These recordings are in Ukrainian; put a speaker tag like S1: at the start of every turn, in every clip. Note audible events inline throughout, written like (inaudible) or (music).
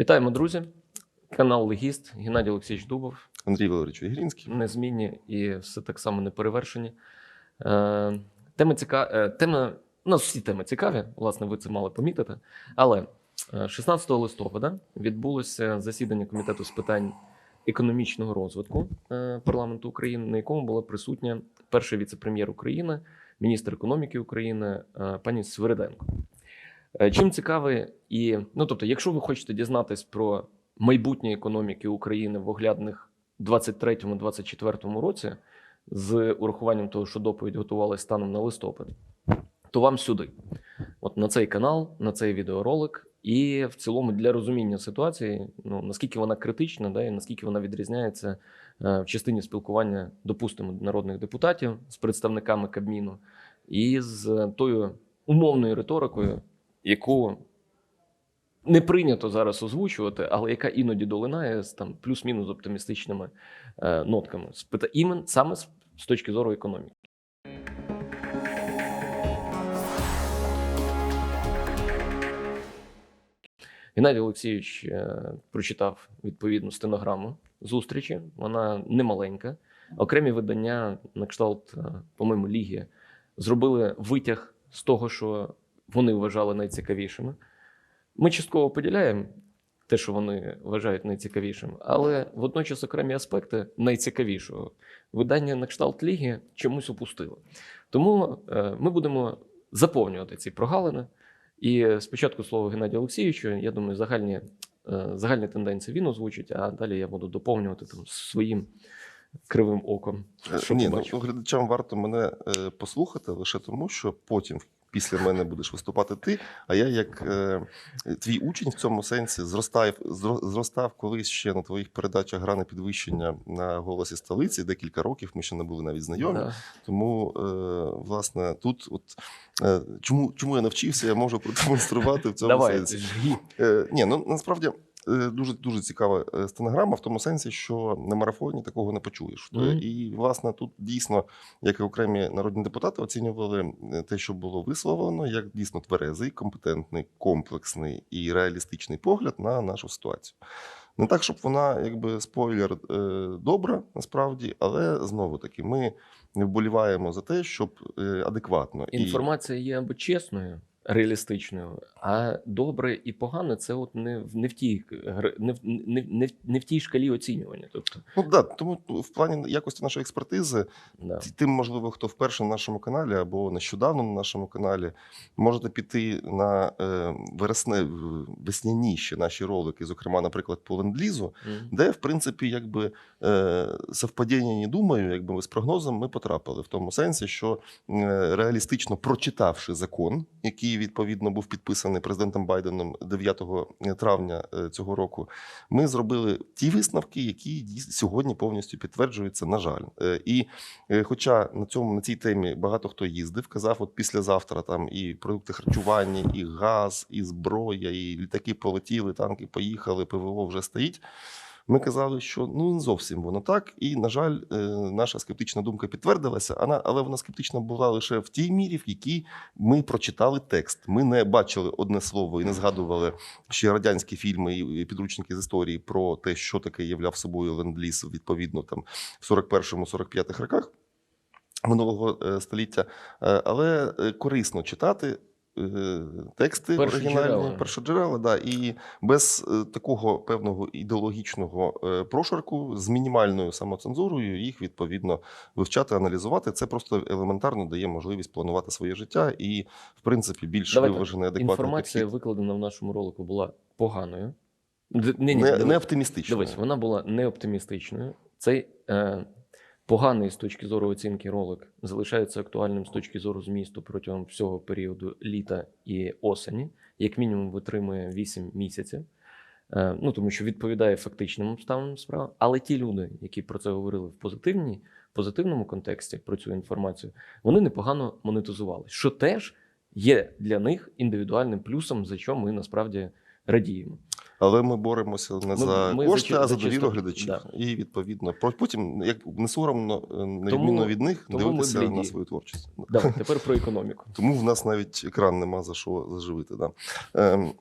S1: Вітаємо, друзі! Канал Легіст, Геннадій Олексійович Дубов.
S2: Андрій Валерійович Вігрінський.
S1: Незмінні і все так само не перевершені. Е, тема ціка... е, тема... У нас всі теми цікаві, власне, ви це мали помітити. Але е, 16 листопада відбулося засідання комітету з питань економічного розвитку е, парламенту України, на якому була присутня перший віце-прем'єр України, міністр економіки України е, пані Свириденко. Е, Чим цікавий і ну тобто, якщо ви хочете дізнатись про майбутнє економіки України в оглядних 23-24 році, з урахуванням того, що доповідь готувалась станом на листопад, то вам сюди, от на цей канал, на цей відеоролик, і в цілому для розуміння ситуації, ну наскільки вона критична, да, і наскільки вона відрізняється е, в частині спілкування, допустимо, народних депутатів з представниками Кабміну, і з тою умовною риторикою, яку не прийнято зараз озвучувати, але яка іноді долинає з там плюс-мінус оптимістичними е, нотками. З пита- імен саме з, з точки зору економіки. Геннадій Олексійович е, прочитав відповідну стенограму зустрічі. Вона не маленька. Окремі видання на кшталт, е, по-моєму, ліги зробили витяг з того, що вони вважали найцікавішими. Ми частково поділяємо те, що вони вважають найцікавішим, але водночас окремі аспекти найцікавішого видання на кшталт ліги чомусь опустило. Тому е, ми будемо заповнювати ці прогалини. І спочатку слово Геннадію Олексійовичу, я думаю, загальні, е, загальні тенденції він озвучить, а далі я буду доповнювати там своїм кривим оком. Що
S2: Ні, ну, глядачам варто мене е, послухати лише тому, що потім після мене будеш виступати ти. А я, як е, твій учень в цьому сенсі, зростав, зростав колись ще на твоїх передачах грани підвищення на голосі столиці. Декілька років ми ще не були навіть знайомі.
S1: Да.
S2: Тому, е, власне, тут, от е, чому, чому я навчився, я можу продемонструвати в цьому
S1: Давай,
S2: сенсі. Е, ні, ну насправді дуже дуже цікава е, стенограма в тому сенсі, що на марафоні такого не почуєш. Е,
S1: Мгм.
S2: І власне тут дійсно, як і окремі народні депутати, оцінювали е, те, що було висловлено, як дійсно тверезий, компетентний, комплексний і реалістичний погляд на нашу ситуацію. Не так, щоб вона, якби спойлер, е, добра насправді, але знову таки ми вболіваємо за те, щоб е, адекватно і
S1: Інформація є або чесною, реалістичною, а добре і погане це от не, в- не в тій не, в- не, не, в- тій шкалі оцінювання. Тобто,
S2: ну да, тому в плані якості нашої експертизи
S1: да.
S2: Тим, можливо, хто вперше на нашому каналі або нещодавно на нашому каналі, можете піти на е, вересне, весняні ще наші ролики, зокрема, наприклад, по ленд-лізу,
S1: Мгм.
S2: де, в принципі, якби е, совпадіння не думаю, якби з прогнозом ми потрапили в тому сенсі, що е, реалістично прочитавши закон, який відповідно був підписаний президентом Байденом 9 травня е, цього року, ми зробили ті висновки, які сьогодні повністю підтверджуються, на жаль. Е, І Е, Хоча на цьому на цій темі багато хто їздив, казав, от післязавтра там і продукти харчування, і газ, і зброя, і літаки полетіли, танки поїхали, ПВО вже стоїть. Ми казали, що ну не зовсім воно так. І, на жаль, е, наша скептична думка підтвердилася, але вона скептична була лише в тій мірі, в якій ми прочитали текст. Ми не бачили одне слово і не згадували ще радянські фільми і підручники з історії про те, що таке являв собою ленд-ліз відповідно там в 41-45 роках минулого е, століття, Е, але корисно читати. Е, Тексти оригінальні, першоджерела, да, і без е, такого певного ідеологічного е, прошарку з мінімальною самоцензурою їх відповідно вивчати, аналізувати. Це просто елементарно дає можливість планувати своє життя і, в принципі, більш
S1: Давайте.
S2: виважений адекватний
S1: Інформація,
S2: підхід.
S1: викладена в нашому ролику, була поганою. Ні, ні,
S2: Не, не оптимістично.
S1: Дивись, вона була не оптимістичною. Цей е, поганий з точки зору оцінки ролик залишається актуальним з точки зору змісту протягом всього періоду літа і осені, як мінімум витримує 8 місяців. Е, ну тому що відповідає фактичним обставинам справи. Але ті люди, які про це говорили в позитивній, позитивному контексті про цю інформацію, вони непогано монетизували, що теж є для них індивідуальним плюсом, за що ми насправді радіємо.
S2: Але ми боремося не
S1: Ми-
S2: за
S1: ми
S2: кошти,
S1: за
S2: а за довіру глядачів.
S1: да.
S2: І відповідно, про- потім, як не соромно, е, на від них,
S1: тому
S2: дивитися
S1: бліді.
S2: на свою творчість. (laughs)
S1: Давай тепер про економіку.
S2: Тому в нас навіть екран нема за що заживити. Да. Ем,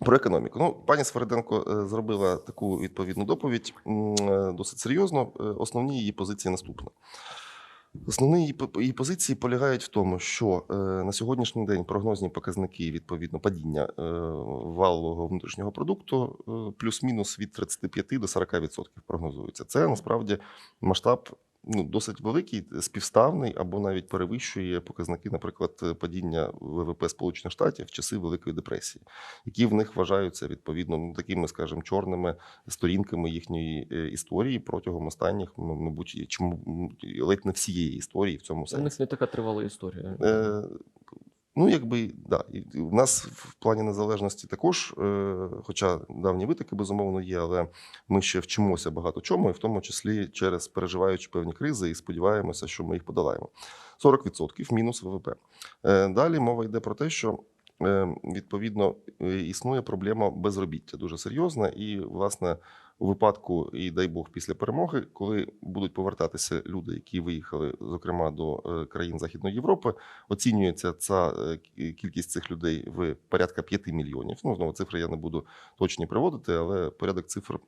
S2: Про економіку. Ну, пані Свериденко е, зробила таку відповідну доповідь е, досить серйозно. Основні її позиції наступні. Основні її, позиції полягають в тому, що е, на сьогоднішній день прогнозні показники відповідно падіння е, валового внутрішнього продукту е, плюс-мінус від 35 до 40% прогнозуються. Це насправді масштаб ну, досить великий, співставний або навіть перевищує показники, наприклад, падіння ВВП Сполучених Штатів в часи Великої депресії, які в них вважаються відповідно ну, такими, скажімо, чорними сторінками їхньої е, історії протягом останніх, мабуть, чому ледь не всієї історії в цьому
S1: У них не така тривала історія.
S2: Е, ну, якби, да. І У нас в плані незалежності також, е, хоча давні витоки, безумовно, є, але ми ще вчимося багато чому, і в тому числі через переживаючи певні кризи, і сподіваємося, що ми їх подолаємо. 40% мінус ВВП. Е, далі мова йде про те, що. е, Відповідно, е, існує проблема безробіття дуже серйозна, і власне у випадку, і дай Бог, після перемоги, коли будуть повертатися люди, які виїхали, зокрема до е, країн Західної Європи, оцінюється ця е, кількість цих людей в порядка 5 мільйонів. Ну знову цифри я не буду точні приводити, але порядок цифр е,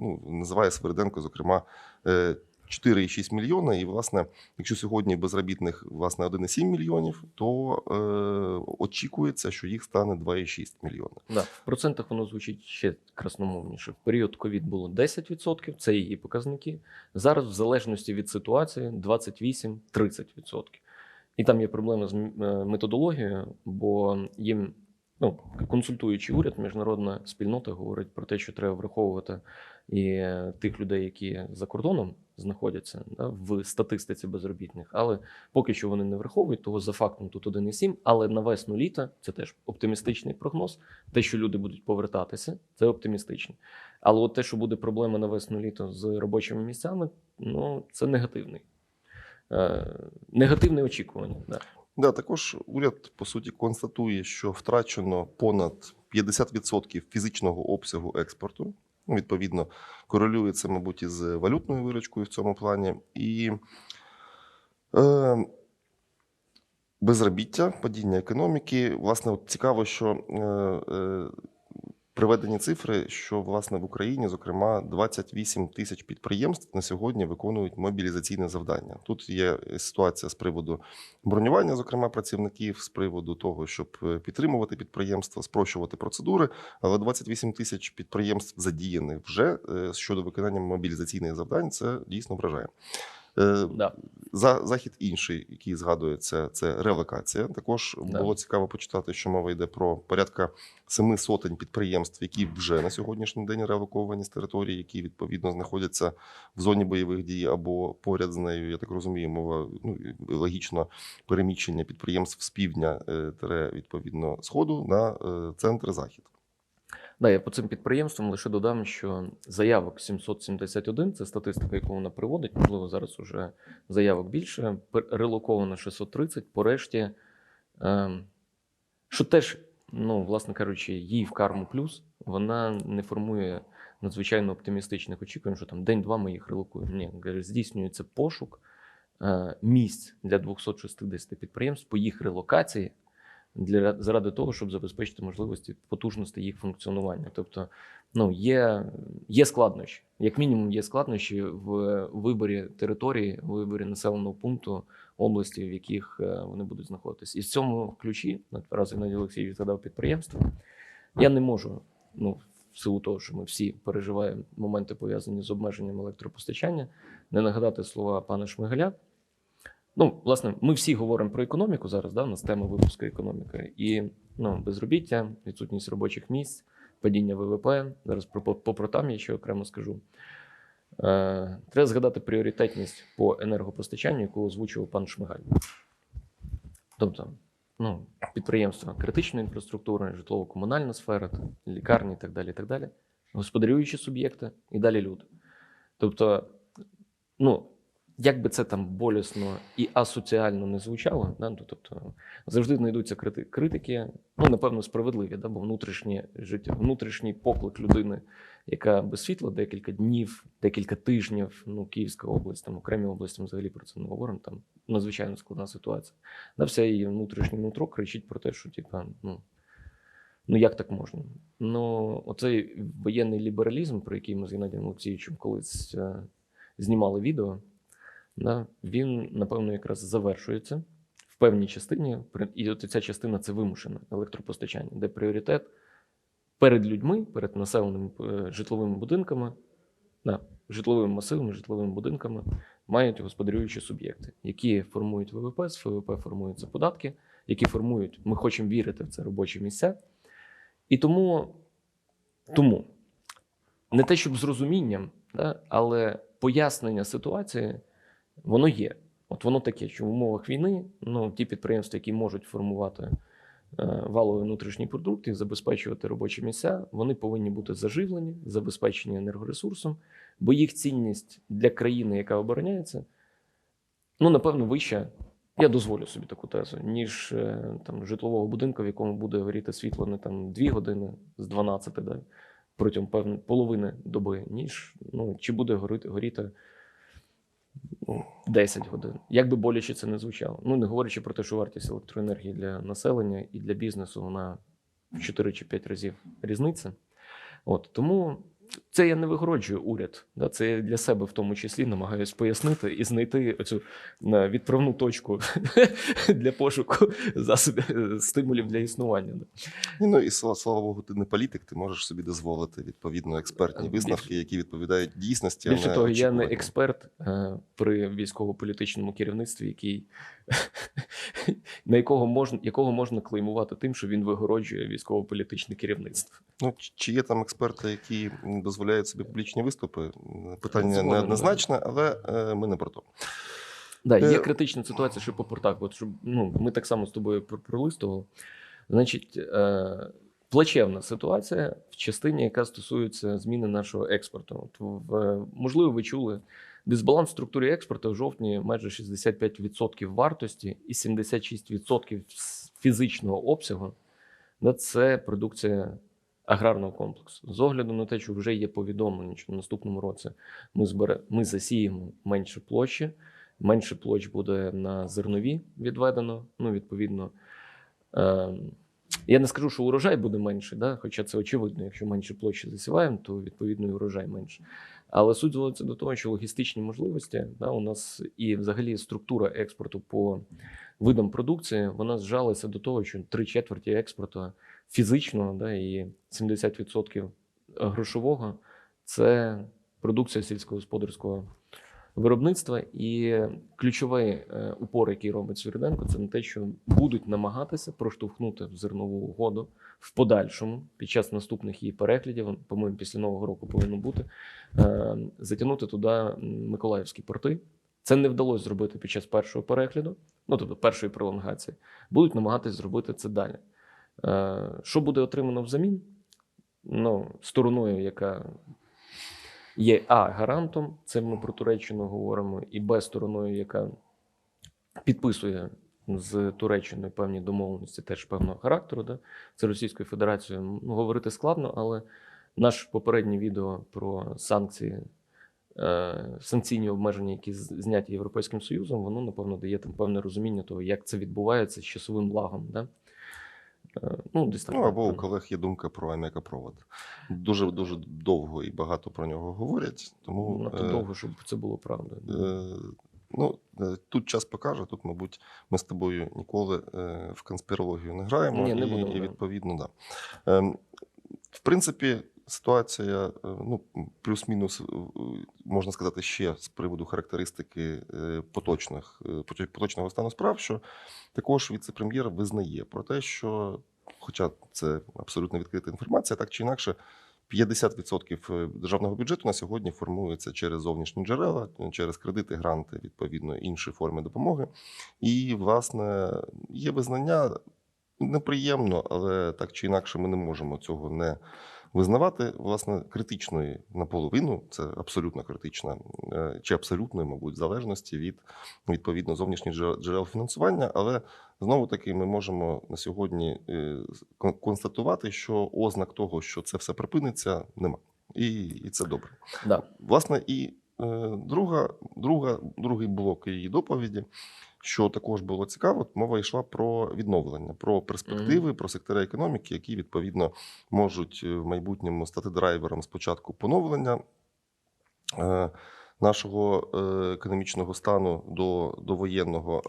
S2: ну, називає Сверденко, зокрема. Е, 4,6 мільйона, і власне, якщо сьогодні безробітних власне 1,7 мільйонів, то е, очікується, що їх стане 2,6 мільйона.
S1: Да. В процентах воно звучить ще красномовніше. В період ковід було 10%, це її показники. Зараз, в залежності від ситуації, 28-30%. І там є проблеми з е, методологією, бо їм ну, консультуючи уряд, міжнародна спільнота говорить про те, що треба враховувати і тих людей, які за кордоном знаходяться да, в статистиці безробітних. Але поки що вони не враховують, того за фактом тут 1,7, але на весну літа це теж оптимістичний прогноз. Те, що люди будуть повертатися, це оптимістично. Але от те, що буде проблема на весну літо з робочими місцями, ну це негативний. Е, негативне очікування. Да.
S2: Да, також уряд по суті констатує, що втрачено понад 50% фізичного обсягу експорту. Відповідно, корелює це, мабуть, із валютною виручкою в цьому плані. І е, безробіття, падіння економіки. Власне, от цікаво, що е, е, приведені цифри, що власне в Україні, зокрема, 28 тисяч підприємств на сьогодні виконують мобілізаційне завдання. Тут є ситуація з приводу бронювання, зокрема працівників, з приводу того, щоб е, підтримувати підприємства, спрощувати процедури. Але 28 тисяч підприємств задіяних вже е, щодо виконання мобілізаційних завдань. Це дійсно вражає. Е,
S1: Да.
S2: За захід інший, який згадується, це релокація. Також
S1: Да.
S2: було цікаво почитати, що мова йде про порядка семи сотень підприємств, які вже на сьогоднішній день релоковані з території, які відповідно знаходяться в зоні бойових дій або поряд з нею. Я так розумію, мова ну логічно переміщення підприємств з півдня е, тере, відповідно сходу на е, центр захід.
S1: Да, я по цим підприємствам лише додам, що заявок 771 це статистика, яку вона приводить. Можливо, зараз уже заявок більше. Релоковано 630. Порешті, ем, що теж, ну, власне кажучи, їй в карму плюс, вона не формує надзвичайно оптимістичних очікувань, що там день-два ми їх релокуємо. Ні, здійснюється пошук е, місць для 260 підприємств по їх релокації для заради того, щоб забезпечити можливості потужності їх функціонування. Тобто, ну є, є складнощі, як мінімум, є складнощі в виборі території, в виборі населеного пункту області, в яких е, вони будуть знаходитись. І в цьому ключі раз Геннадій Олексійович згадав підприємство. Я не можу, ну в силу того, що ми всі переживаємо моменти пов'язані з обмеженням електропостачання, не нагадати слова пана Шмигаля. Ну, власне, ми всі говоримо про економіку зараз, да, у нас тема випуску економіка. І ну, безробіття, відсутність робочих місць, падіння ВВП. Зараз про по, я ще окремо скажу. Е, треба згадати пріоритетність по енергопостачанню, яку озвучував пан Шмигаль. Тобто, ну, підприємства критичної інфраструктури, житлово-комунальна сфера, лікарні і так далі, так далі, господарюючі суб'єкти і далі люди. Тобто, ну, як би це там болісно і асоціально не звучало, да, ну, тобто завжди знайдуться крити- критики, ну напевно, справедливі, да, бо внутрішнє життя, внутрішній поклик людини, яка без світла декілька днів, декілька тижнів, ну Київська область, там окремі області взагалі про це не говоримо. Там надзвичайно складна ситуація. Да, вся її внутрішнє нутро кричить про те, що типа, ну Ну як так можна? Ну, оцей воєнний лібералізм, про який ми з Геннадієм Олексійовичем колись е, знімали відео, да, він, напевно, якраз завершується в певній частині. І от ця частина це вимушене електропостачання, де пріоритет перед людьми, перед населеними е, житловими будинками, да, житловими масивами, житловими будинками мають господарюючі суб'єкти, які формують ВВП, з ВВП формуються податки, які формують, ми хочемо вірити в це робочі місця. І тому, тому не те, щоб з розумінням, да, але пояснення ситуації, воно є. От воно таке, що в умовах війни ну, ті підприємства, які можуть формувати е, валовий внутрішній продукт і забезпечувати робочі місця, вони повинні бути заживлені, забезпечені енергоресурсом, бо їх цінність для країни, яка обороняється, ну, напевно, вища. Я дозволю собі таку тезу, ніж е, там житлового будинку, в якому буде горіти світло не там 2 години з 12 да, протягом певної половини доби, ніж ну, чи буде горіти, горіти 10 годин. Як би боляче це не звучало. Ну, не говорячи про те, що вартість електроенергії для населення і для бізнесу вона в 4 чи 5 разів різниця. От тому це я не вигороджую уряд. Да, це я для себе в тому числі намагаюсь пояснити і знайти оцю відправну точку (laughs) для пошуку засобів е, стимулів для існування. Да.
S2: Ні, Ну і слава, слава Богу, ти не політик, ти можеш собі дозволити відповідно експертні
S1: Більше-
S2: висновки, які відповідають дійсності.
S1: Більше того, я не експерт е, при військово-політичному керівництві, який (laughs) на якого можна якого можна клеймувати тим, що він вигороджує військово-політичне керівництво.
S2: Ну, чи- є там експерти, які дозволяють собі публічні виступи? Питання неоднозначне, але е, ми не про то.
S1: Да, є
S2: Е,
S1: критична ситуація, що по портах. От щоб ну ми так само з тобою пролистували. Значить, е, плачевна ситуація в частині, яка стосується зміни нашого експорту. От в, можливо, ви чули дисбаланс в структурі експорту в жовтні майже 65% вартості і 76% фізичного обсягу. Да, це продукція аграрного комплексу. З огляду на те, що вже є повідомлення, що в наступному році ми збере, ми засіємо менше площі, менше площ буде на зернові відведено. Ну, відповідно, е, я не скажу, що урожай буде менший, да? хоча це очевидно, якщо менше площі засіваємо, то відповідно і урожай менше. Але суть зводиться до того, що логістичні можливості да, у нас і взагалі структура експорту по видам продукції вона зжалася до того, що три четверті експорту фізичного да, і 70% грошового це продукція сільськогосподарського виробництва. І ключовий е, упор, який робить Свириденко, це на те, що будуть намагатися проштовхнути зернову угоду в подальшому під час наступних її переглядів. По-моєму, після нового року повинно бути е, затягнути туди Миколаївські порти. Це не вдалося зробити під час першого перегляду, ну тобто першої пролонгації. Будуть намагатись зробити це далі. Е, Що буде отримано взамін? Ну, стороною, яка є А гарантом, це ми про Туреччину говоримо, і Б стороною, яка підписує з Туреччиною певні домовленості теж певного характеру. Да? Це Російською Федерацією. Ну, говорити складно, але наше попереднє відео про санкції, е, санкційні обмеження, які зняті Європейським Союзом, воно, напевно, дає там певне розуміння того, як це відбувається з часовим лагом. Да? Е, Ну, десь там.
S2: Ну або у колег є думка про аміакопровод. Дуже дуже довго і багато про нього говорять. Тому
S1: ну,
S2: то
S1: довго, щоб це було правда.
S2: Е, Ну, е, тут час покаже. Тут, мабуть, ми з тобою ніколи е, в конспірологію не граємо.
S1: Ні, не
S2: і,
S1: будемо,
S2: і відповідно, да. Е, В принципі, ситуація, е, ну, плюс-мінус, е, можна сказати, ще з приводу характеристики е, поточних, поточного стану справ, що також віце-прем'єр визнає про те, що, хоча це абсолютно відкрита інформація, так чи інакше, 50% державного бюджету на сьогодні формується через зовнішні джерела, через кредити, гранти, відповідно, інші форми допомоги. І, власне, є визнання неприємно, але так чи інакше ми не можемо цього не визнавати. Власне, критичної наполовину, це абсолютно критична, е, чи абсолютної, мабуть, залежності від відповідно зовнішніх джерел- фінансування. Але знову таки ми можемо на сьогодні е, констатувати, що ознак того, що це все припиниться, нема. І, і це добре.
S1: Да.
S2: Власне, і е, друга, друга, другий блок її доповіді що також було цікаво, мова йшла про відновлення, про перспективи, про сектори економіки, які відповідно можуть е, в майбутньому стати драйвером спочатку поновлення е, нашого е, економічного стану до, до воєнного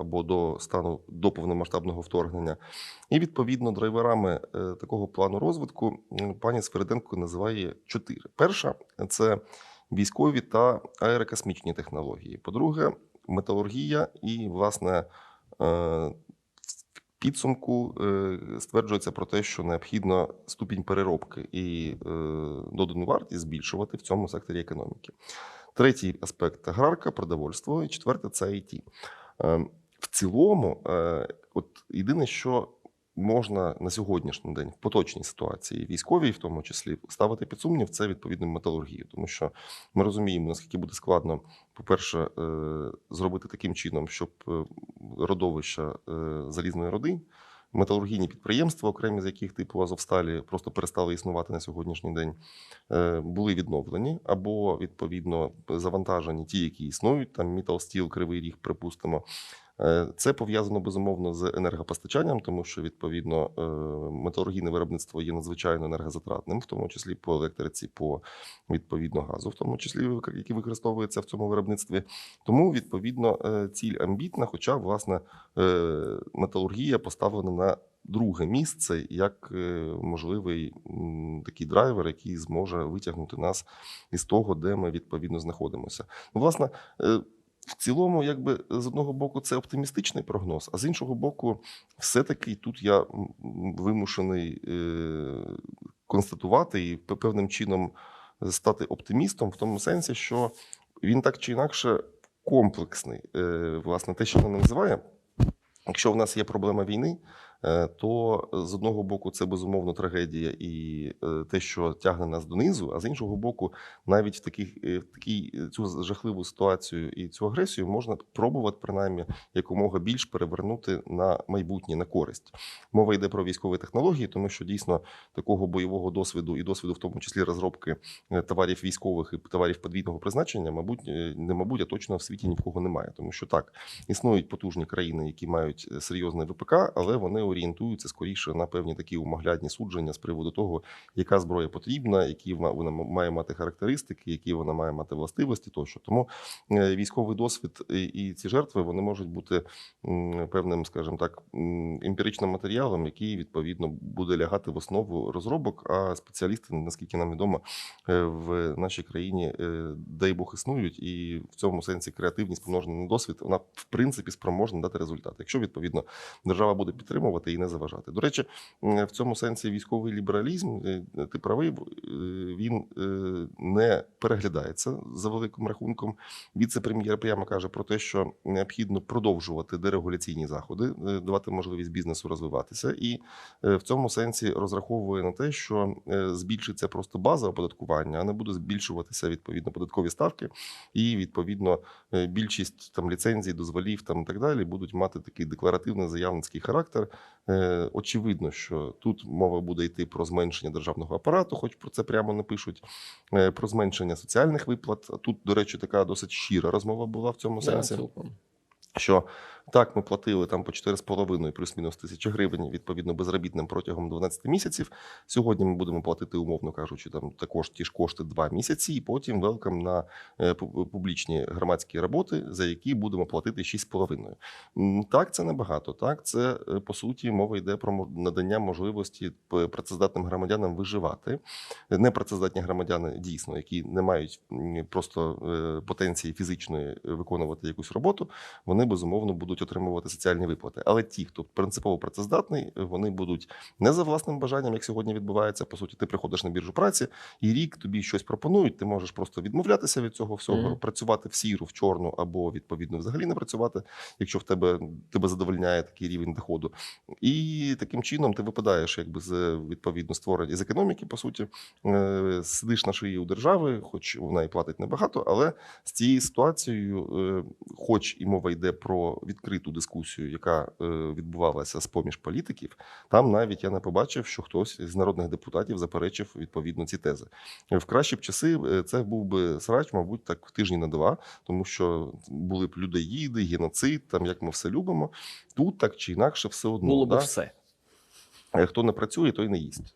S2: або до стану до повномасштабного вторгнення. І відповідно драйверами такого плану розвитку пані Свериденко називає чотири. Перша це військові та аерокосмічні технології. По-друге, металургія і, власне, е, в підсумку е, стверджується про те, що необхідно ступінь переробки і е, додану вартість збільшувати в цьому секторі економіки. Третій аспект аграрка, продовольство, і четверте це IT. Е, В цілому, от єдине, що можна на сьогоднішній день в поточній ситуації, військовій, в тому числі, ставити під сумнів, це відповідно металургію, тому що ми розуміємо, наскільки буде складно, по-перше, е, зробити таким чином, щоб е, родовища е, залізної роди, металургійні підприємства, окремі з яких типу Азовсталі просто перестали існувати на сьогоднішній день, були відновлені або відповідно завантажені ті, які існують, там Steel, Кривий Ріг, припустимо. Е, Це пов'язано безумовно з енергопостачанням, тому що відповідно е, металургійне виробництво є надзвичайно енергозатратним, в тому числі по електриці, по відповідно газу, в тому числі який використовується в цьому виробництві. Тому відповідно е, ціль амбітна, хоча власне металургія поставлена на друге місце як можливий такий драйвер, який зможе витягнути нас із того, де ми відповідно знаходимося. Ну, власне. В цілому, якби з одного боку, це оптимістичний прогноз, а з іншого боку, все-таки тут я вимушений е, констатувати і певним чином стати оптимістом в тому сенсі, що він так чи інакше комплексний. Е, власне, те, що вона називає, якщо в нас є проблема війни, то з одного боку це безумовно трагедія і е, те, що тягне нас донизу, а з іншого боку, навіть в таких е, в такій е, цю жахливу ситуацію і цю агресію можна пробувати принаймні якомога більш перевернути на майбутнє на користь. Мова йде про військові технології, тому що дійсно такого бойового досвіду і досвіду, в тому числі розробки е, товарів військових і товарів подвійного призначення, мабуть, е, не мабуть, а точно в світі ні в кого немає, тому що так існують потужні країни, які мають е, серйозне ВПК, але вони орієнтуються скоріше на певні такі умоглядні судження з приводу того, яка зброя потрібна, які вона має мати характеристики, які вона має мати властивості, тощо. Тому е, військовий досвід і, і ці жертви вони можуть бути певним, скажімо так, емпіричним матеріалом, який відповідно буде лягати в основу розробок. А спеціалісти, наскільки нам відомо, е, в нашій країні, е, дай Бог, існують, і в цьому сенсі креативність помножена на досвід, вона в принципі спроможна дати результат, якщо відповідно держава буде підтримувати і не заважати. До речі, в цьому сенсі військовий лібералізм, е, ти правий, е, він е, не переглядається за великим рахунком. Віце-прем'єр прямо каже про те, що необхідно продовжувати дерегуляційні заходи, давати можливість бізнесу розвиватися, і в цьому сенсі розраховує на те, що збільшиться просто база оподаткування, а не буде збільшуватися відповідно податкові ставки, і відповідно більшість там ліцензій, дозволів там і так далі будуть мати такий декларативний заявницький характер. Е, Очевидно, що тут мова буде йти про зменшення державного апарату, хоч про це прямо не пишуть, е, про зменшення соціальних виплат. Тут, до речі, така досить щира розмова була в цьому сенсі що так, ми платили там по 4,5 плюс-мінус тисячі гривень відповідно безробітним протягом 12 місяців. Сьогодні ми будемо платити, умовно кажучи, там також ті ж кошти 2 місяці, і потім велкам на е, публічні громадські роботи, за які будемо платити 6,5. М, Так, це небагато. Так, це е, по суті мова йде про надання можливості працездатним громадянам виживати. Непрацездатні громадяни дійсно, які не мають просто е, потенції фізичної виконувати якусь роботу, вони безумовно будуть отримувати соціальні виплати. Але ті, хто принципово працездатний, вони будуть не за власним бажанням, як сьогодні відбувається. По суті, ти приходиш на біржу праці, і рік тобі щось пропонують. Ти можеш просто відмовлятися від цього всього,
S1: Мгм.
S2: працювати в сіру, в чорну або відповідно взагалі не працювати, якщо в тебе тебе задовольняє такий рівень доходу. І таким чином ти випадаєш, якби з відповідно створення з економіки, по суті, Е, сидиш на шиї у держави, хоч вона і платить небагато, але з цією ситуацією, е, хоч і мова йде про від відкриту дискусію, яка е, відбувалася з поміж політиків, там навіть я не побачив, що хтось з народних депутатів заперечив відповідно ці тези. В кращі б часи е, це був би срач, мабуть, так тижні на два, тому що були б людоїди, геноцид, там як ми все любимо. Тут так чи інакше все одно.
S1: Було
S2: да?
S1: все.
S2: Е, Хто не працює, той не їсть.